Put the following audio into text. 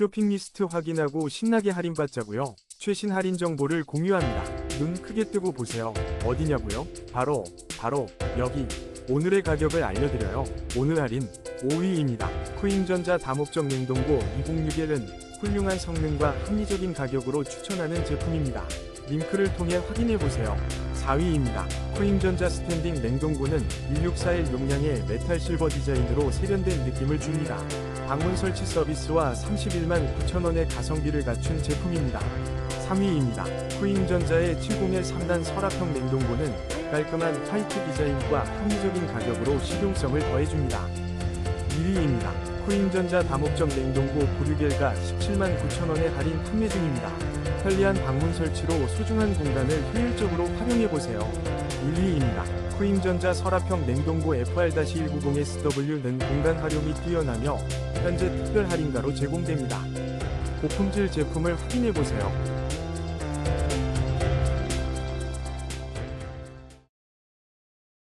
쇼핑 리스트 확인하고 신나게 할인받자고요. 최신 할인 정보를 공유합니다. 눈 크게 뜨고 보세요. 어디냐고요? 바로 바로 여기 오늘의 가격을 알려드려요. 오늘 할인 5위입니다. 쿠잉전자 다목적 냉동고 2061은 훌륭한 성능과 합리적인 가격으로 추천하는 제품입니다. 링크를 통해 확인해보세요. 4위입니다. 쿠잉전자 스탠딩 냉동고는 1641 용량의 메탈 실버 디자인으로 세련된 느낌을 줍니다. 방문 설치 서비스와 31만 9천원의 가성비를 갖춘 제품입니다. 3위입니다. 쿠잉전자의 701 3단 서랍형 냉동고는 깔끔한 화이트 디자인과 합리적인 가격으로 실용성을 더해줍니다. 1위입니다. 쿠잉전자 다목적 냉동고 96L가 17만 9천원에 할인 판매 중입니다. 편리한 방문 설치로 소중한 공간을 효율적으로 활용해보세요. 1위입니다. 쿠잉전자 서랍형 냉동고 FR-190SW는 공간 활용이 뛰어나며 현재 특별 할인가로 제공됩니다. 고품질 제품을 확인해보세요.